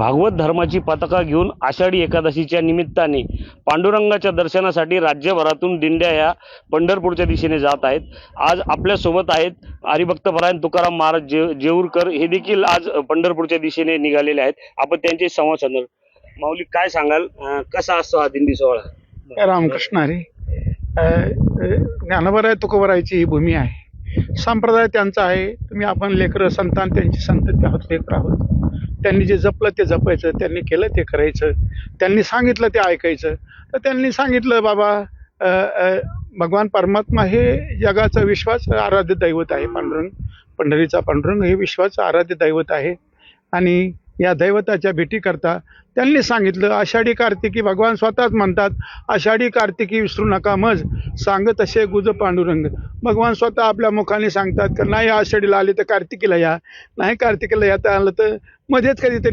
भागवत धर्माची पताका घेऊन आषाढी एकादशीच्या निमित्ताने पांडुरंगाच्या दर्शनासाठी राज्यभरातून दिंड्या या पंढरपूरच्या दिशेने जात आहेत. आज आपल्यासोबत आहेत हरिभक्तपरायण तुकाराम महाराज जे जेऊरकर. हे देखील आज पंढरपूरच्या दिशेने निघालेले आहेत. आपण त्यांचे संवाद साधणार माऊली काय सांगाल? अं, कसा असतो हा दिंडी सोहळा? रामकृष्ण हरी. अ, अ, ज्ञानोबराय तुकोबरायची ही भूमी आहे. संप्रदाय त्यांचा आहे. तुम्ही आपण लेकरं संतान त्यांची संतती आहोत लेकर आहोत. त्यांनी जे जपलं ते जपायचं त्यांनी केलं ते करायचं. त्यांनी सांगितलं ते ऐकायचं. तर त्यांनी सांगितलं बाबा भगवान परमात्मा हे जगाचं विश्वास आराध्य दैवत आहे पांडुरंग. पंढरीचा पांडुरंग हे विश्वाचं आराध्य दैवत आहे. आणि या दैवताच्या भेटीकरता त्यांनी सांगितलं आषाढी कार्तिकी भगवान स्वतःच म्हणतात आषाढी कार्तिकी विसरू नका मज. सांगत असे गुज पांडुरंग. भगवान स्वतः आपल्या मुखाने सांगतात की नाही आषाढीला आले तर कार्तिकीला या. नाही कार्तिकीला येता आलं तर मध्येच कधीतरी